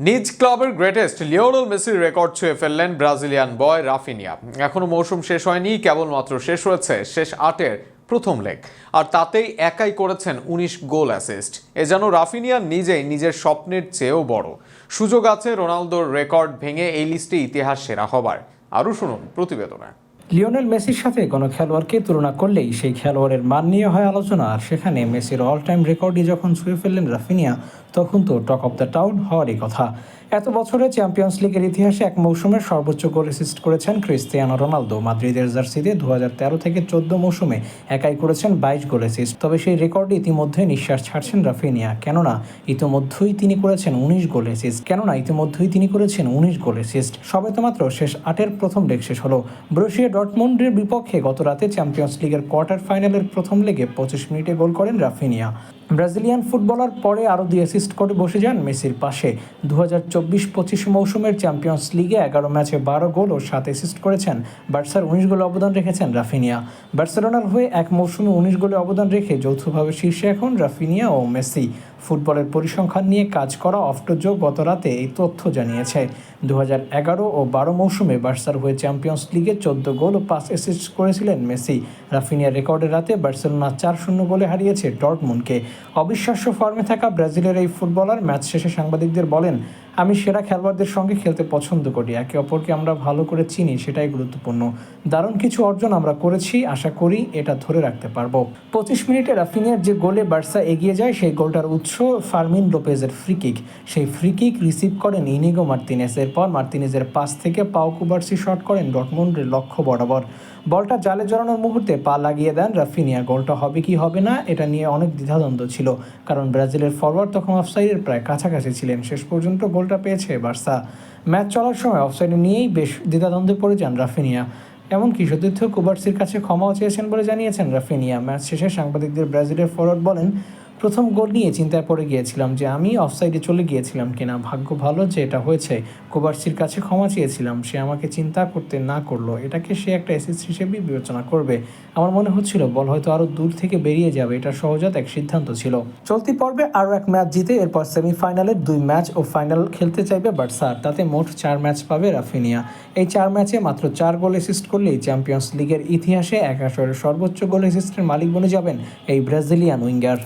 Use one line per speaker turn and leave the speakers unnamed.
নিজ ক্লাবের greatest Lionel মেসির রেকর্ড ছুঁয়ে ফেললেন ব্রাজিলিয়ান বয় রাফিনিয়া। এখনও মৌসুম শেষ হয়নি, কেবলমাত্র শেষ হয়েছে শেষ আটের প্রথম লেগ আর তাতেই একাই করেছেন উনিশ গোল অ্যাসিস্ট এ যেন রাফিনিয়া নিজেই নিজের স্বপ্নের চেয়েও বড়। সুযোগ আছে রোনালদোর রেকর্ড ভেঙে এই লিস্টে ইতিহাস সেরা হবার। আরও শুনুন প্রতিবেদনে।
লিওনেল মেসির সাথে কোনো খেলোয়াড়কে তুলনা করলেই সেই খেলোয়াড়ের মান নিয়ে হয় আলোচনা। আর সেখানে মেসির অল টাইম রেকর্ডই যখন ছুঁয়ে ফেললেন রাফিনিয়া, তখন তো টক অফ দ্য টাউন হওয়ারই কথা। এত বছরে চ্যাম্পিয়ন্স লিগের ইতিহাসে এক মৌসুমের সর্বোচ্চ গোল অ্যাসিস্ট করেছেন ক্রিস্তিয়ানো রোনালদো মাদ্রিদের জার্সিতে দু হাজার তেরো থেকে চোদ্দ মৌসুমে একাই করেছেন বাইশ গোল অ্যাসিস্ট তবে সেই রেকর্ডে ইতিমধ্যে নিঃশ্বাস ছাড়ছেন রাফিনিয়া। কেননা, ইতিমধ্যেই তিনি করেছেন উনিশ গোল অ্যাসিস্ট কেননা, ইতিমধ্যেই তিনি করেছেন উনিশ গোল অ্যাসিস্ট সবে তো মাত্র শেষ আটের প্রথম লেগ শেষ হলো। ব্রুশিয়া ডটমন্ডের বিপক্ষে গত রাতে চ্যাম্পিয়ন্স লিগের কোয়ার্টার ফাইনালের প্রথম লেগে পঁচিশ মিনিটে গোল করেন রাফিনিয়া। ব্রাজিলিয়ান ফুটবলার পরে আরও দুই অ্যাসিস্ট করে বসে যান মেসির পাশে। দু হাজার চব্বিশ পঁচিশ মৌসুমের চ্যাম্পিয়ন্স লিগে এগারো ম্যাচে বারো গোল ও সাত অ্যাসিস্ট করেছেন। বার্সার উনিশ গোলে অবদান রেখেছেন রাফিনিয়া। বার্সেলোনার হয়ে এক মৌসুমে উনিশ গোলে অবদান রেখে যৌথভাবে শীর্ষে এখন রাফিনিয়া ও মেসি। ফুটবলের পরিসংখ্যান নিয়ে কাজ করা অফটোজো গত রাতে এই তথ্য জানিয়েছে। দু এগারো ও বারো মৌসুমে বার্সার হয়ে চ্যাম্পিয়ন্স লিগে চোদ্দ গোল ও পাঁচ অ্যাসিস্ট করেছিলেন মেসি। রাফিনিয়ার রেকর্ডের রাতে বার্সেলোনা চার শূন্য গোলে হারিয়েছে ডর্টমুনকে অবিশ্বাস্য ফর্মে থাকা ব্রাজিলের এই ফুটবলার ম্যাচ শেষে সাংবাদিকদের বলেন আমি সেরা খেলোয়াড়দের সঙ্গে খেলতে পছন্দ করি। একে অপরকে আমরা ভালো করে চিনি, সেটাই গুরুত্বপূর্ণ। দারুণ কিছু অর্জন আমরা করেছি, আশা করি এটা ধরে রাখতে পারব। পঁচিশ মিনিটে রাফিনিয়ার যে গোলে বার্সা এগিয়ে যায়, সেই গোলটার উৎস ফার্মিন লোপেজের ফ্রি কিক সেই ফ্রি কিক রিসিভ করেন ইনিগো মার্তিনেস। এরপর মার্তিনেজের পাস থেকে পাও কুবার্সি শট করেন ডটমন্ডের লক্ষ্য বরাবর। বলটা জালে জড়ানোর মুহূর্তে পা লাগিয়ে দেন রাফিনিয়া। গোলটা হবে কি হবে না, এটা নিয়ে অনেক দ্বিধাদ্বন্দ্ব ছিল, কারণ ব্রাজিলের ফরওয়ার্ড তখন অফসাইডের প্রায় কাছাকাছি ছিলেন। শেষ পর্যন্ত গোলটা পেয়েছে বার্সা। ম্যাচ চলার সময় অফসাইডে নিয়েই বেশ দ্বিধাদ্বন্দ্বে পড়ে যান রাফিনিয়া। এমনকি সতীর্থ কুবার্সির কাছে ক্ষমাও চেয়েছেন বলে জানিয়েছেন রাফিনিয়া। ম্যাচ শেষে সাংবাদিকদের ব্রাজিলের ফরোয়ার্ড বলেন প্রথম গোল নিয়ে চিন্তায় পড়ে গিয়েছিলাম যে আমি অফসাইডে চলে গিয়েছিলাম কিনা। ভাগ্য ভালো যে এটা হয়েছে, কোবার্সির কাছে ক্ষমা চেয়েছিলাম। সে আমাকে চিন্তা করতে না করল। এটাকে সে একটা অ্যাসিস্ট হিসেবেই বিবেচনা করবে। আমার মনে হচ্ছিল, বল হয়তো আরও দূর থেকে বেরিয়ে যাবে। এটা সহজাত এক সিদ্ধান্ত ছিল। চলতি পর্বে আরও এক ম্যাচ জিতে, এরপর সেমিফাইনালের দুই ম্যাচ ও ফাইনাল খেলতে চাইবে বার্সা। আর তাতে মোট চার ম্যাচ পাবে রাফিনিয়া। এই চার ম্যাচে মাত্র চার গোল অ্যাসিস্ট করলেই চ্যাম্পিয়ন্স লিগের ইতিহাসে এক আসরের সর্বোচ্চ গোল অ্যাসিস্টের মালিক বনে যাবেন এই ব্রাজিলিয়ান উইঙ্গার।